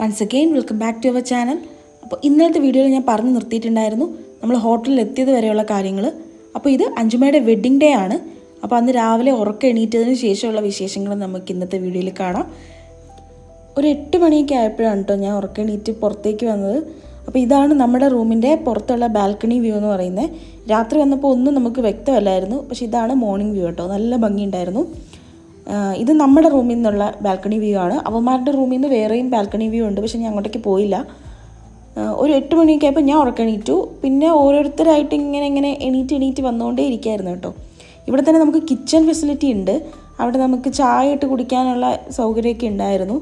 Once again welcome back to our channel അപ്പോൾ ഇന്നലത്തെ വീഡിയോയിൽ ഞാൻ പറഞ്ഞു നിർത്തിയിട്ടുണ്ടായിരുന്നു നമ്മൾ ഹോട്ടലിൽ എത്തിയത് വരെയുള്ള കാര്യങ്ങൾ അപ്പോൾ ഇത് അഞ്ചുമയുടെ വെഡ്ഡിങ് ഡേ ആണ്. അപ്പോൾ അന്ന് രാവിലെ ഉറക്കം എണീറ്റതിന് ശേഷമുള്ള വിശേഷങ്ങൾ നമുക്ക് ഇന്നത്തെ വീഡിയോയിൽ കാണാം. ഒരു എട്ട് മണിയൊക്കെ ആയപ്പോഴാണ് കേട്ടോ ഞാൻ ഉറക്കം എണീറ്റ് പുറത്തേക്ക് വന്നത്. അപ്പോൾ ഇതാണ് നമ്മുടെ റൂമിന്റെ പുറത്തുള്ള ബാൽക്കണി വ്യൂ എന്ന് പറയുന്നത്. രാത്രി വന്നപ്പോൾ ഒന്നും നമുക്ക് വ്യക്തമല്ലായിരുന്നു. പക്ഷേ ഇതാണ് മോർണിംഗ് വ്യൂ കേട്ടോ നല്ല ഭംഗിയുണ്ടായിരുന്നു. ഇത് നമ്മുടെ റൂമിൽ നിന്നുള്ള ബാൽക്കണി വ്യൂ ആണ്. അവന്മാരുടെ റൂമിൽ നിന്ന് വേറെയും ബാൽക്കണി വ്യൂ ഉണ്ട്. പക്ഷേ ഞാൻ അങ്ങോട്ടേക്ക് പോയില്ല. ഒരു എട്ട് മണിയൊക്കെ ആയപ്പോൾ ഞാൻ ഉറക്കണീറ്റു. പിന്നെ ഓരോരുത്തരായിട്ട് ഇങ്ങനെ ഇങ്ങനെ എണീറ്റ് എണീറ്റ് വന്നുകൊണ്ടേ ഇരിക്കായിരുന്നു കേട്ടോ. ഇവിടെ തന്നെ നമുക്ക് കിച്ചൺ ഫെസിലിറ്റി ഉണ്ട്. അവിടെ നമുക്ക് ചായ ഇട്ട് കുടിക്കാനുള്ള സൗകര്യമൊക്കെ ഉണ്ടായിരുന്നു.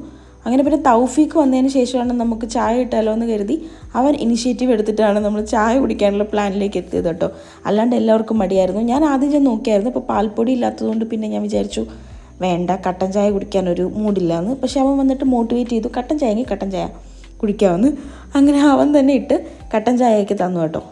അങ്ങനെ പിന്നെ തൗഫീക്ക് വന്നതിന് ശേഷമാണ് നമുക്ക് ചായ ഇട്ടാലോ എന്ന് കരുതി അവൻ ഇനിഷ്യേറ്റീവ് എടുത്തിട്ടാണ് നമ്മൾ ചായ കുടിക്കാനുള്ള പ്ലാനിലേക്ക് എത്തിയത് കേട്ടോ. അല്ലാണ്ട് എല്ലാവർക്കും മടിയായിരുന്നു. ഞാൻ ആദ്യം ഞാൻ നോക്കിയായിരുന്നു. ഇപ്പോൾ പാൽപ്പൊടി ഇല്ലാത്തതുകൊണ്ട് പിന്നെ ഞാൻ വിചാരിച്ചു വേണ്ട കട്ടൻ ചായ കുടിക്കാൻ ഒരു മൂടില്ലാന്ന് പക്ഷെ അവൻ വന്നിട്ട് മോട്ടിവേറ്റ് ചെയ്തു കട്ടൻ ചായയെങ്കിൽ കട്ടൻ ചായ കുടിക്കാമെന്ന്. അങ്ങനെ അവൻ തന്നെ ഇട്ട് കട്ടൻ ചായയൊക്കെ തന്നു കേട്ടോ.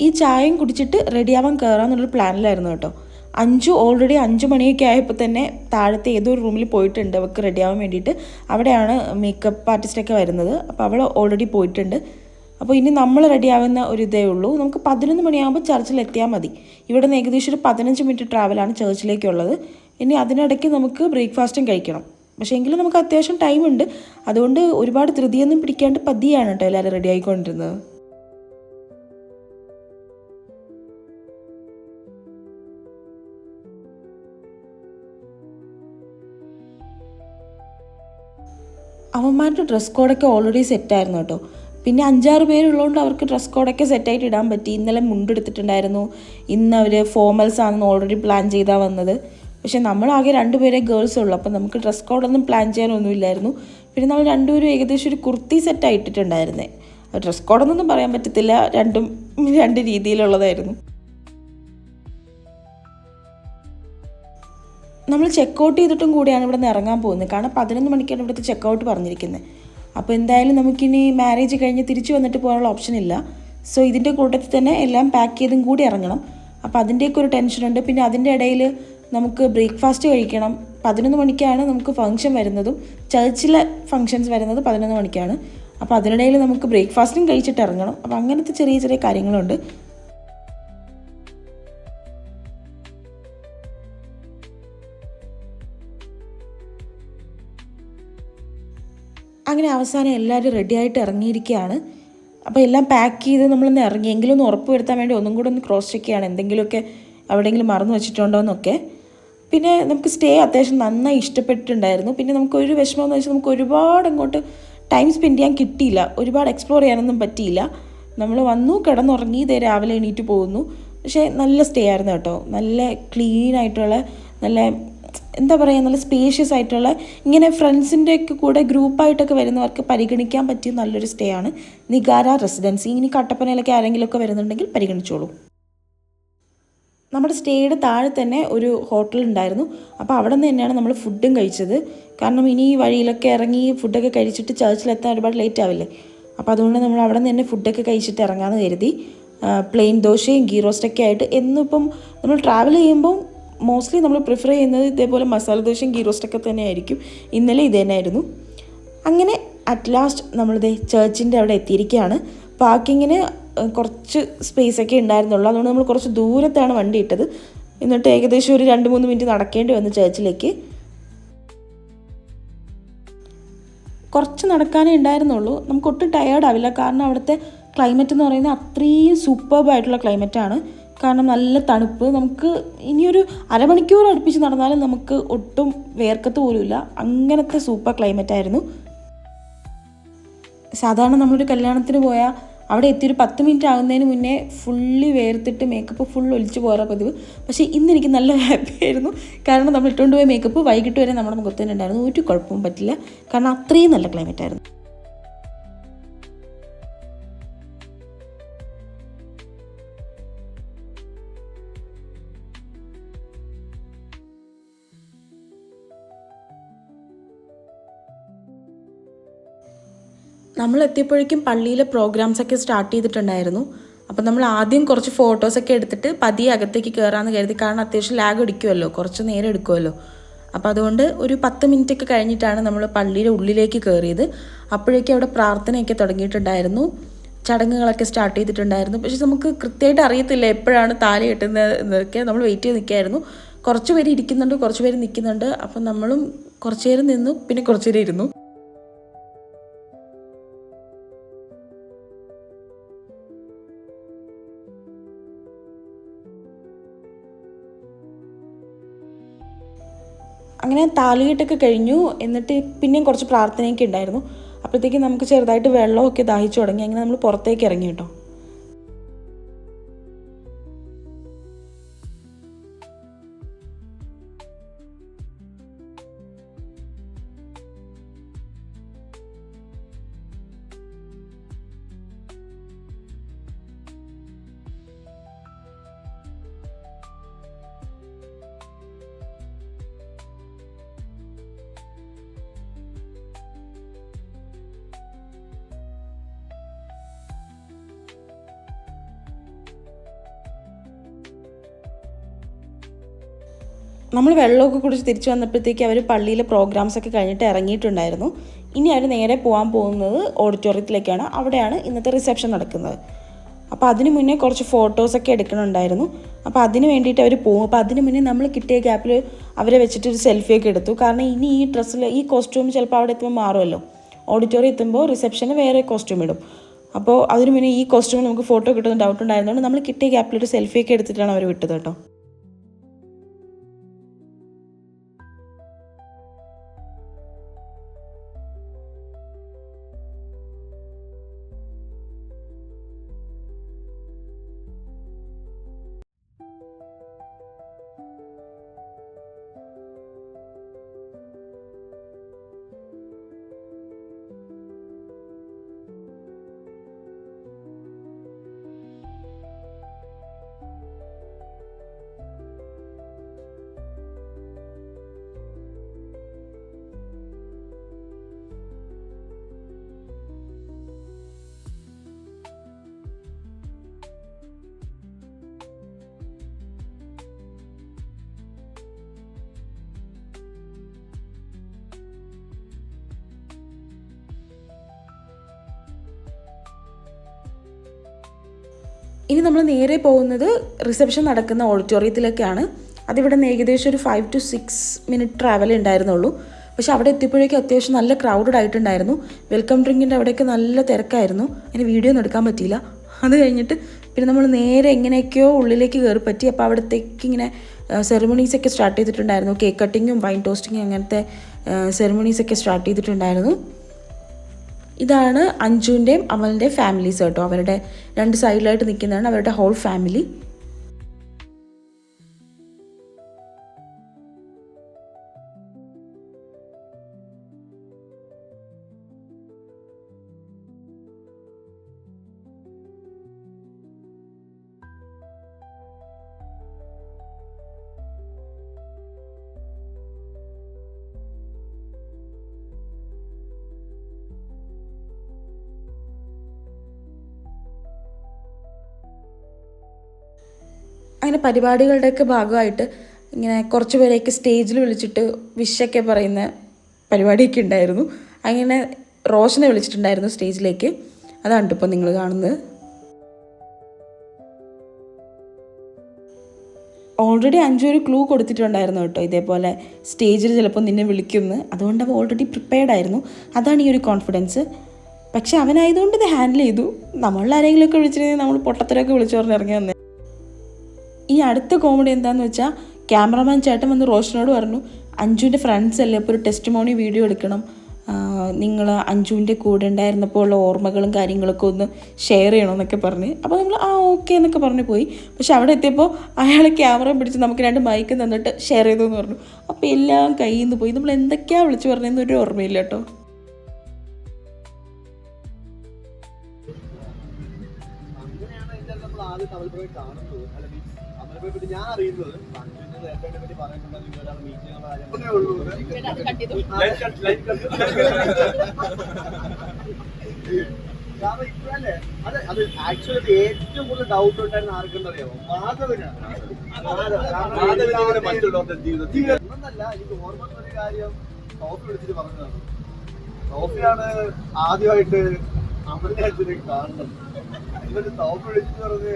ഈ ചായയും കുടിച്ചിട്ട് റെഡിയാവാൻ കയറാമെന്നുള്ളൊരു പ്ലാനിലായിരുന്നു കേട്ടോ. അഞ്ചു ഓൾറെഡി അഞ്ച് മണിയൊക്കെ ആയപ്പോൾ തന്നെ താഴത്തെ ഏതോ ഒരു റൂമിൽ പോയിട്ടുണ്ട്. അവൾക്ക് റെഡിയാവാൻ വേണ്ടിയിട്ട് അവിടെയാണ് മേക്കപ്പ് ആർട്ടിസ്റ്റൊക്കെ വരുന്നത്. അപ്പോൾ അവൾ ഓൾറെഡി പോയിട്ടുണ്ട്. അപ്പോൾ ഇനി നമ്മൾ റെഡിയാവുന്ന ഒരു ഇതേ ഉള്ളൂ. നമുക്ക് പതിനൊന്ന് മണിയാകുമ്പോൾ ചർച്ചിൽ എത്തിയാൽ മതി. ഇവിടെ നിന്ന് ഏകദേശം ഒരു പതിനഞ്ച് മിനിറ്റ് ട്രാവലാണ് ചർച്ചിലേക്കുള്ളത് ഇനി അതിനിടയ്ക്ക് നമുക്ക് ബ്രേക്ക്ഫാസ്റ്റും കഴിക്കണം. പക്ഷേ എങ്കിലും നമുക്ക് അത്യാവശ്യം ടൈമുണ്ട് അതുകൊണ്ട് ഒരുപാട് ധൃതിയൊന്നും പിടിക്കാണ്ട് പതിയാണ് കേട്ടോ എല്ലാവരും റെഡി ആയിക്കൊണ്ടിരുന്നത്. അവന്മാരുടെ ഡ്രസ് കോഡൊക്കെ ഓൾറെഡി സെറ്റായിരുന്നു കേട്ടോ. പിന്നെ അഞ്ചാറ് പേരുള്ളതുകൊണ്ട് അവർക്ക് ഡ്രസ് കോഡൊക്കെ സെറ്റായിട്ട് ഇടാൻ പറ്റി. ഇന്നലെ മുണ്ടെടുത്തിട്ടുണ്ടായിരുന്നു ഇന്ന് അവർ ഫോർമൽസ് ആണെന്ന് ഓൾറെഡി പ്ലാൻ ചെയ്താൽ വന്നത്. പക്ഷെ നമ്മളാകെ രണ്ടുപേരെ ഗേൾസ് ഉള്ളൂ. അപ്പം നമുക്ക് ഡ്രസ് കോഡൊന്നും പ്ലാൻ ചെയ്യാനൊന്നുമില്ലായിരുന്നു പിന്നെ നമ്മൾ രണ്ടുപേരും ഏകദേശം ഒരു കുർത്തി സെറ്റ് ഇട്ടിട്ടുണ്ടായിരുന്നേ ഡ്രസ് കോഡൊന്നും പറയാൻ പറ്റത്തില്ല. രണ്ടും രണ്ട് രീതിയിലുള്ളതായിരുന്നു. നമ്മൾ ചെക്ക് ഔട്ട് ചെയ്തിട്ടും കൂടിയാണ് ഇവിടെ നിന്ന് ഇറങ്ങാൻ പോകുന്നത്. കാരണം പതിനൊന്ന് മണിക്കാണ് ഇവിടുത്തെ ചെക്ക് ഔട്ട് പറഞ്ഞിരിക്കുന്നത്. അപ്പോൾ എന്തായാലും നമുക്കിനി മാരേജ് കഴിഞ്ഞ് തിരിച്ചു വന്നിട്ട് പോകാനുള്ള ഓപ്ഷൻ ഇല്ല. സോ ഇതിന്റെ കൂട്ടത്തിൽ തന്നെ എല്ലാം പാക്ക് ചെയ്തും കൂടി ഇറങ്ങണം. അപ്പോൾ അതിന്റെയൊക്കെ ഒരു ടെൻഷനുണ്ട് പിന്നെ അതിന്റെ ഇടയിൽ നമുക്ക് ബ്രേക്ക്ഫാസ്റ്റ് കഴിക്കണം. പതിനൊന്ന് മണിക്കാണ് നമുക്ക് ഫംഗ്ഷൻ വരുന്നതും. ചർച്ചിലെ ഫംഗ്ഷൻസ് വരുന്നത് പതിനൊന്ന് മണിക്കാണ്. അപ്പോൾ അതിനിടയിൽ നമുക്ക് ബ്രേക്ക്ഫാസ്റ്റും കഴിച്ചിട്ട് ഇറങ്ങണം. അപ്പോൾ അങ്ങനത്തെ ചെറിയ ചെറിയ കാര്യങ്ങളുണ്ട്. അങ്ങനെ അവസാനം എല്ലാവരും റെഡിയായിട്ട് ഇറങ്ങിയിരിക്കുകയാണ്. അപ്പോൾ എല്ലാം പാക്ക് ചെയ്ത് നമ്മളൊന്ന് ഇറങ്ങിയെങ്കിലും ഒന്ന് ഉറപ്പ് വരുത്താൻ വേണ്ടി ഒന്നും കൂടെ ഒന്ന് ക്രോസ് ചെക്ക് ചെയ്യാണ്. എന്തെങ്കിലുമൊക്കെ എവിടെയെങ്കിലും മറന്നു വെച്ചിട്ടുണ്ടോ എന്നൊക്കെ പിന്നെ നമുക്ക് സ്റ്റേ അത്യാവശ്യം നന്നായി ഇഷ്ടപ്പെട്ടിട്ടുണ്ടായിരുന്നു. പിന്നെ നമുക്ക് ഒരു വിഷമം എന്ന് വെച്ചാൽ നമുക്ക് ഒരുപാട് അങ്ങോട്ട് ടൈം സ്പെൻഡ് ചെയ്യാൻ കിട്ടിയില്ല. ഒരുപാട് എക്സ്പ്ലോർ ചെയ്യാനൊന്നും പറ്റിയില്ല. നമ്മൾ വന്നു കിടന്നുറങ്ങി ഇതേ രാവിലെ എണീറ്റ് പോകുന്നു. പക്ഷേ നല്ല സ്റ്റേ ആയിരുന്നു കേട്ടോ. നല്ല ക്ലീൻ ആയിട്ടുള്ള നല്ല എന്താ പറയുക നല്ല സ്പേഷ്യസ് ആയിട്ടുള്ള ഇങ്ങനെ ഫ്രണ്ട്സിന്റെ ഒക്കെ കൂടെ ഗ്രൂപ്പായിട്ടൊക്കെ വരുന്നവർക്ക് പരിഗണിക്കാൻ പറ്റിയ നല്ലൊരു സ്റ്റേ ആണ് നിഗാര റെസിഡൻസി ഇനി കട്ടപ്പനയിലൊക്കെ ആരെങ്കിലുമൊക്കെ വരുന്നുണ്ടെങ്കിൽ പരിഗണിച്ചോളൂ. നമ്മുടെ സ്റ്റേയുടെ താഴെ തന്നെ ഒരു ഹോട്ടൽ ഉണ്ടായിരുന്നു. അപ്പോൾ അവിടെ നിന്ന് തന്നെയാണ് നമ്മൾ ഫുഡും കഴിച്ചത്. കാരണം ഇനി വഴിയിലൊക്കെ ഇറങ്ങി ഫുഡൊക്കെ കഴിച്ചിട്ട് ചർച്ചിലെത്താൻ ഒരുപാട് ലേറ്റ് ആവില്ലേ? അപ്പോൾ അതുകൊണ്ട് നമ്മൾ അവിടെ നിന്ന് തന്നെ ഫുഡൊക്കെ കഴിച്ചിട്ട് ഇറങ്ങാമെന്ന് കരുതി. പ്ലെയിൻ ദോശയും ഗീ റോസ്റ്റൊക്കെ ആയിട്ട് എന്നിപ്പം നമ്മൾ ട്രാവൽ ചെയ്യുമ്പം മോസ്റ്റ്ലി നമ്മൾ പ്രിഫർ ചെയ്യുന്നത് ഇതേപോലെ മസാല ദോശയും ഗീ റോസ്റ്റൊക്കെ തന്നെ ആയിരിക്കും ഇന്നലെ ഇത് അങ്ങനെ അറ്റ് ലാസ്റ്റ് നമ്മളിത് ചേർച്ചിന്റെ അവിടെ എത്തിയിരിക്കുകയാണ്. പാർക്കിങ്ങിന് കുറച്ച് സ്പേസ് ഒക്കെ ഉണ്ടായിരുന്നുള്ളൂ. അതുകൊണ്ട് നമ്മൾ കുറച്ച് ദൂരത്താണ് വണ്ടി ഇട്ടത്. എന്നിട്ട് ഏകദേശം ഒരു രണ്ട് മൂന്ന് മിനിറ്റ് നടക്കേണ്ടി വന്നു ചേർച്ചിലേക്ക് കുറച്ച് നടക്കാനേ ഉണ്ടായിരുന്നുള്ളൂ. നമുക്ക് ഒട്ടും ടയേർഡ് ആവില്ല. കാരണം അവിടുത്തെ ക്ലൈമറ്റ് എന്ന് പറയുന്നത് അത്രയും സൂപ്പർബായിട്ടുള്ള ക്ലൈമറ്റാണ് കാരണം നല്ല തണുപ്പ്. നമുക്ക് ഇനിയൊരു അരമണിക്കൂർ അടുപ്പിച്ച് നടന്നാലും നമുക്ക് ഒട്ടും വേർക്കത്ത് പോലുമില്ല. അങ്ങനത്തെ സൂപ്പർ ക്ലൈമറ്റ് ആയിരുന്നു. സാധാരണ നമ്മളൊരു കല്യാണത്തിന് പോയാൽ അവിടെ എത്തി ഒരു പത്ത് മിനിറ്റ് ആകുന്നതിന് മുന്നേ ഫുള്ളി വേർത്തിട്ട് മേക്കപ്പ് ഫുൾ ഒലിച്ചു പോകാറ പതിവ്. പക്ഷേ ഇന്ന് എനിക്ക് നല്ല ഹാപ്പി ആയിരുന്നു. കാരണം നമ്മൾ ഇട്ടുകൊണ്ട് പോയ മേക്കപ്പ് വൈകിട്ട് വരെ നമ്മുടെ മുഖത്ത് തന്നെ ഉണ്ടായിരുന്നു. ഒരു കുഴപ്പവും പറ്റില്ല. കാരണം അത്രയും നല്ല ക്ലൈമറ്റ് ആയിരുന്നു. നമ്മൾ എത്തിയപ്പോഴേക്കും പള്ളിയിലെ പ്രോഗ്രാംസ് ഒക്കെ സ്റ്റാർട്ട് ചെയ്തിട്ടുണ്ടായിരുന്നു. അപ്പം നമ്മൾ ആദ്യം കുറച്ച് ഫോട്ടോസൊക്കെ എടുത്തിട്ട് പതിയെ അകത്തേക്ക് കയറാമെന്ന് കരുതി. കാരണം അത്യാവശ്യം ലാഗ് അടിക്കുമല്ലോ കുറച്ച് നേരം എടുക്കുമല്ലോ അപ്പോൾ അതുകൊണ്ട് ഒരു പത്ത് മിനിറ്റ് ഒക്കെ കഴിഞ്ഞിട്ടാണ് നമ്മൾ പള്ളിയുടെ ഉള്ളിലേക്ക് കയറിയത് അപ്പോഴേക്കും അവിടെ പ്രാർത്ഥനയൊക്കെ തുടങ്ങിയിട്ടുണ്ടായിരുന്നു. ചടങ്ങുകളൊക്കെ സ്റ്റാർട്ട് ചെയ്തിട്ടുണ്ടായിരുന്നു. പക്ഷെ നമുക്ക് കൃത്യമായിട്ട് അറിയത്തില്ല എപ്പോഴാണ് താലി കെട്ടുന്നത് എന്നൊക്കെ നമ്മൾ വെയിറ്റ് ചെയ്ത് നിൽക്കുകയായിരുന്നു. കുറച്ച് പേര് ഇരിക്കുന്നുണ്ട് കുറച്ച് പേര് നിൽക്കുന്നുണ്ട്. അപ്പം നമ്മളും കുറച്ച് നേരം നിന്നു പിന്നെ കുറച്ച് നേരം ഇരുന്നു. അങ്ങനെ താലിയിട്ടൊക്കെ കഴിഞ്ഞു. എന്നിട്ട് പിന്നെയും കുറച്ച് പ്രാർത്ഥനയൊക്കെ ഉണ്ടായിരുന്നു. അപ്പോഴത്തേക്കും നമുക്ക് ചെറുതായിട്ട് വെള്ളമൊക്കെ ദാഹിച്ചു തുടങ്ങി. അങ്ങനെ നമ്മൾ പുറത്തേക്ക് ഇറങ്ങി കേട്ടോ. നമ്മൾ വെള്ളമൊക്കെ കുടിച്ച് തിരിച്ചു വന്നപ്പോഴത്തേക്ക് അവർ പള്ളിയിലെ പ്രോഗ്രാംസ് ഒക്കെ കഴിഞ്ഞിട്ട് ഇറങ്ങിയിട്ടുണ്ടായിരുന്നു. ഇനി അവർ നേരെ പോകാൻ പോകുന്നത് ഓഡിറ്റോറിയത്തിലേക്കാണ് അവിടെയാണ് ഇന്നത്തെ റിസപ്ഷൻ നടക്കുന്നത്. അപ്പോൾ അതിന് മുന്നേ കുറച്ച് ഫോട്ടോസൊക്കെ എടുക്കണമുണ്ടായിരുന്നു അപ്പോൾ അതിന് വേണ്ടിയിട്ട് അവർ പോകും അപ്പോൾ അതിന് മുന്നേ നമ്മൾ കിട്ടിയ ഗ്യാപ്പിൽ അവരെ വെച്ചിട്ട് ഒരു സെൽഫിയൊക്കെ എടുത്തു. കാരണം ഇനി ഈ ഡ്രസ്സിൽ ഈ കോസ്റ്റ്യൂം ചിലപ്പോൾ അവിടെ എത്തുമ്പോൾ മാറുമല്ലോ. ഓഡിറ്റോറിയം എത്തുമ്പോൾ റിസപ്ഷന് വേറെ കോസ്റ്റ്യൂം ഇടും. അപ്പോൾ അതിന് മുന്നേ ഈ കോസ്റ്റ്യൂമിൽ നമുക്ക് ഫോട്ടോ കിട്ടുന്ന ഡൗട്ട് ഉണ്ടായിരുന്നതുകൊണ്ട് നമ്മൾ കിട്ടിയ ഗ്യാപ്പിൽ ഒരു സെൽഫിയൊക്കെ എടുത്തിട്ടാണ് അവർ വിട്ടത് കേട്ടോ. ഇനി നമ്മൾ നേരെ പോകുന്നത് റിസപ്ഷൻ നടക്കുന്ന ഓഡിറ്റോറിയത്തിലേക്കാണ് അതിവിടെ ഏകദേശം ഒരു five to six minute travel ഉണ്ടായിരുന്നുള്ളൂ. പക്ഷെ അവിടെ എത്തിയപ്പോഴേക്കും അത്യാവശ്യം നല്ല ക്രൗഡഡ് ആയിട്ടുണ്ടായിരുന്നു. വെൽക്കം ഡ്രിങ്കിന്റെ അവിടെയൊക്കെ നല്ല തിരക്കായിരുന്നു. അതിന് വീഡിയോ ഒന്നും എടുക്കാൻ പറ്റിയില്ല. അത് കഴിഞ്ഞിട്ട് പിന്നെ നമ്മൾ നേരെ എങ്ങനെയൊക്കെയോ ഉള്ളിലേക്ക് കയറി പറ്റി അപ്പോൾ അവിടത്തേക്ക് ഇങ്ങനെ സെറമണീസ് ഒക്കെ സ്റ്റാർട്ട് ചെയ്തിട്ടുണ്ടായിരുന്നു. കേക്ക് കട്ടിങ്ങും വൈൻ ടോസ്റ്റിങ്ങും അങ്ങനത്തെ സെറമണീസ് ഒക്കെ സ്റ്റാർട്ട് ചെയ്തിട്ടുണ്ടായിരുന്നു. ഇതാണ് അഞ്ജുവിന്റെയും അമലിന്റെയും ഫാമിലീസ് കേട്ടോ അവരുടെ രണ്ട് സൈഡിലായിട്ട് നിൽക്കുന്നതാണ് അവരുടെ ഹോൾ ഫാമിലി അങ്ങനെ പരിപാടികളുടെയൊക്കെ ഭാഗമായിട്ട് ഇങ്ങനെ കുറച്ച് പേരെയൊക്കെ സ്റ്റേജിൽ വിളിച്ചിട്ട് വിഷൊക്കെ പറയുന്ന പരിപാടിയൊക്കെ ഉണ്ടായിരുന്നു. അങ്ങനെ റോഷനെ വിളിച്ചിട്ടുണ്ടായിരുന്നു സ്റ്റേജിലേക്ക്. അതാണ് ഇപ്പോൾ നിങ്ങൾ കാണുന്നത്. ഓൾറെഡി അഞ്ചു ഒരു ക്ലൂ കൊടുത്തിട്ടുണ്ടായിരുന്നു കേട്ടോ ഇതേപോലെ സ്റ്റേജിൽ ചിലപ്പോൾ നിന്നെ വിളിക്കുമെന്ന്. അതുകൊണ്ട് അവൻ ഓൾറെഡി പ്രിപ്പയർഡ് ആയിരുന്നു. അതാണ് ഈ ഒരു കോൺഫിഡൻസ് പക്ഷെ അവനായതുകൊണ്ട് ഇത് ഹാൻഡിൽ ചെയ്തു. നമ്മളിൽ ആരെങ്കിലുമൊക്കെ വിളിച്ചിരുന്നെങ്കിൽ നമ്മൾ പൊട്ടത്തരൊക്കെ വിളിച്ചു പറഞ്ഞിറങ്ങി വന്നേ. ഈ അടുത്ത കോമഡി എന്താന്ന് വെച്ചാൽ ക്യാമറമാൻ ചേട്ടൻ വന്ന് റോഷനോട് പറഞ്ഞു അഞ്ജുവിന്റെ ഫ്രണ്ട്സ് അല്ലേ അപ്പോൾ ഒരു ടെസ്റ്റ് വീഡിയോ എടുക്കണം. നിങ്ങൾ അഞ്ജുവിന്റെ കൂടെ ഉണ്ടായിരുന്നപ്പോൾ ഉള്ള ഓർമ്മകളും കാര്യങ്ങളൊക്കെ ഒന്ന് ഷെയർ ചെയ്യണമെന്നൊക്കെ പറഞ്ഞ്. അപ്പോൾ നമ്മൾ ആ ഓക്കെ എന്നൊക്കെ പറഞ്ഞ് പോയി. പക്ഷെ അവിടെ എത്തിയപ്പോൾ അയാൾ ക്യാമറ പിടിച്ച് നമുക്ക് രണ്ട് മൈക്ക് തന്നിട്ട് ഷെയർ ചെയ്തു എന്ന് പറഞ്ഞു. അപ്പോൾ എല്ലാം കയ്യിൽ നിന്ന് പോയി. നമ്മൾ എന്തൊക്കെയാണ് വിളിച്ച് പറഞ്ഞതെന്ന് ഒരു ഓർമ്മയില്ല കേട്ടോ. ആദ്യം അമൽപ്രഭയെ കാണുന്നത് അല്ല മീൻസ് പറ്റി ഞാൻ അറിയുന്നത് നേരത്തെ പറ്റി പറയുന്നുണ്ടെങ്കിൽ നിങ്ങൾ ഒരാൾ മീറ്റ് ചെയ്യാനുള്ള കാര്യം പറഞ്ഞേ ഉള്ളൂ. ലൈൻ കട്ട്, കാരണം ഇപ്പോഴല്ലേ? അത് അത് ആക്ച്വലി ഏറ്റവും കൂടുതൽ ഡൗട്ട് ഉണ്ടായിരുന്ന ആർക്കെന്ന് അറിയാമോ? മാധവനാണ് മാധവനാണ് മറ്റുള്ളവരുടെ ജീവിതത്തിൽ ഒന്നല്ല എനിക്ക് ഓർമ്മ ഒരു കാര്യം സോഫി വിളിച്ചിട്ട് പറഞ്ഞതാണ്. സോഫിയാണ് ആദ്യമായിട്ട് അമലിനെ കാണുന്നത്. എന്നിട്ട് സോഫി വിളിച്ചിട്ട് പറഞ്ഞ്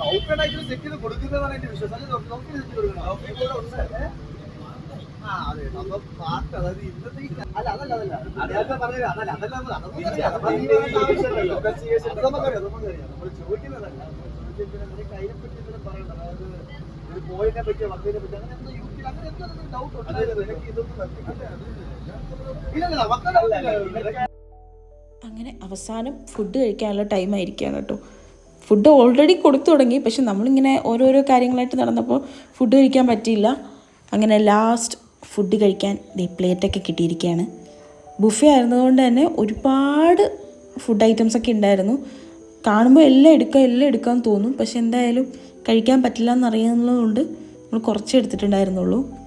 സൗഫിയാണ് ആക്ച്വലി സെറ്റ് ചെയ്ത് കൊടുക്കുന്നതാണ് എന്റെ വിശ്വാസം. അല്ലെ സൗഫി സെറ്റ് കൊടുക്കണം. ആ അതെ. അപ്പൊ പാട്ട് അതായത് ഇന്നത്തെ ഈ ക- അല്ല അതല്ല അതല്ല. നേരത്തെ പറഞ്ഞത് അതല്ല അതല്ല നമ്മൾ അതൊന്നും അറിയാം. നമ്മൾ തീരുമാനിച്ച ആവശ്യമല്ലല്ലോ. അത് നമുക്കറിയാം. നമുക്കറിയാം. നമ്മൾ ചോദിക്കുന്നതല്ല. അതിനെപ്പറ്റി എന്തെങ്കിലും പറയണ്ട. അതായത് ഒരു പോയിനെ പറ്റിയോ വന്നതിനെ പറ്റി അങ്ങനെ എന്തോ യൂട്യൂബിൽ അങ്ങനെ എന്തോ ഡൗട്ട് ഉണ്ടായിരുന്നു നിനക്ക് ഇതൊന്നും ഇല്ലല്ല മക്കളല്ല അങ്ങനെ അവസാനം ഫുഡ് കഴിക്കാനുള്ള ടൈം ആയിരിക്കുകയാണ് കേട്ടോ. ഫുഡ് ഓൾറെഡി കൊടുത്തു തുടങ്ങി. പക്ഷെ നമ്മളിങ്ങനെ ഓരോരോ കാര്യങ്ങളായിട്ട് നടന്നപ്പോൾ ഫുഡ് കഴിക്കാൻ പറ്റിയില്ല. അങ്ങനെ ലാസ്റ്റ് ഫുഡ് കഴിക്കാൻ ദേ പ്ലേറ്റൊക്കെ കിട്ടിയിരിക്കുകയാണ്. ബുഫേ ആയിരുന്നതുകൊണ്ട് തന്നെ ഒരുപാട് ഫുഡ് ഐറ്റംസ് ഒക്കെ ഉണ്ടായിരുന്നു. കാണുമ്പോൾ എല്ലാം എടുക്കാം എല്ലാം എടുക്കാൻ തോന്നും. പക്ഷെ എന്തായാലും കഴിക്കാൻ പറ്റില്ല എന്നറിയുന്നതുകൊണ്ട് നമ്മൾ കുറച്ചേ എടുത്തിട്ടുണ്ടായിരുന്നുള്ളൂ.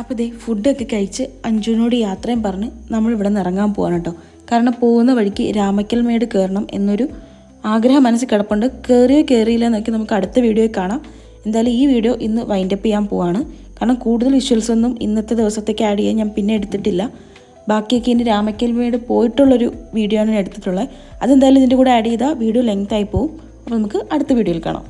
അപ്പോൾ ദേ ഫുഡൊക്കെ കഴിച്ച് അഞ്ജുവിനോട് യാത്രയും പറഞ്ഞ് നമ്മൾ ഇവിടെ നിന്ന് ഇറങ്ങാൻ പോകാൻ കേട്ടോ. കാരണം പോകുന്ന വഴിക്ക് രാമക്കൽ മേട് കയറണം എന്നൊരു ആഗ്രഹം മനസ്സിൽ കിടപ്പുണ്ട്. കയറിയോ കയറിയില്ല എന്നൊക്കെ നമുക്ക് അടുത്ത വീഡിയോയിൽ കാണാം. എന്തായാലും ഈ വീഡിയോ ഇന്ന് വൈൻഡപ്പ് ചെയ്യാൻ പോവാണ്. കാരണം കൂടുതൽ വിഷ്വൽസ് ഒന്നും ഇന്നത്തെ ദിവസത്തേക്ക് ആഡ് ചെയ്യാൻ ഞാൻ പിന്നെ എടുത്തിട്ടില്ല. ബാക്കിയൊക്കെ ഇനി രാമക്കൽ മേട് പോയിട്ടുള്ളൊരു വീഡിയോ ആണ് ഞാൻ എടുത്തിട്ടുള്ളത്. അതെന്തായാലും ഇതിന്റെ കൂടെ ആഡ് ചെയ്താൽ വീഡിയോ ലെങ്ത് ആയി പോകും അപ്പോൾ നമുക്ക് അടുത്ത വീഡിയോയിൽ കാണാം.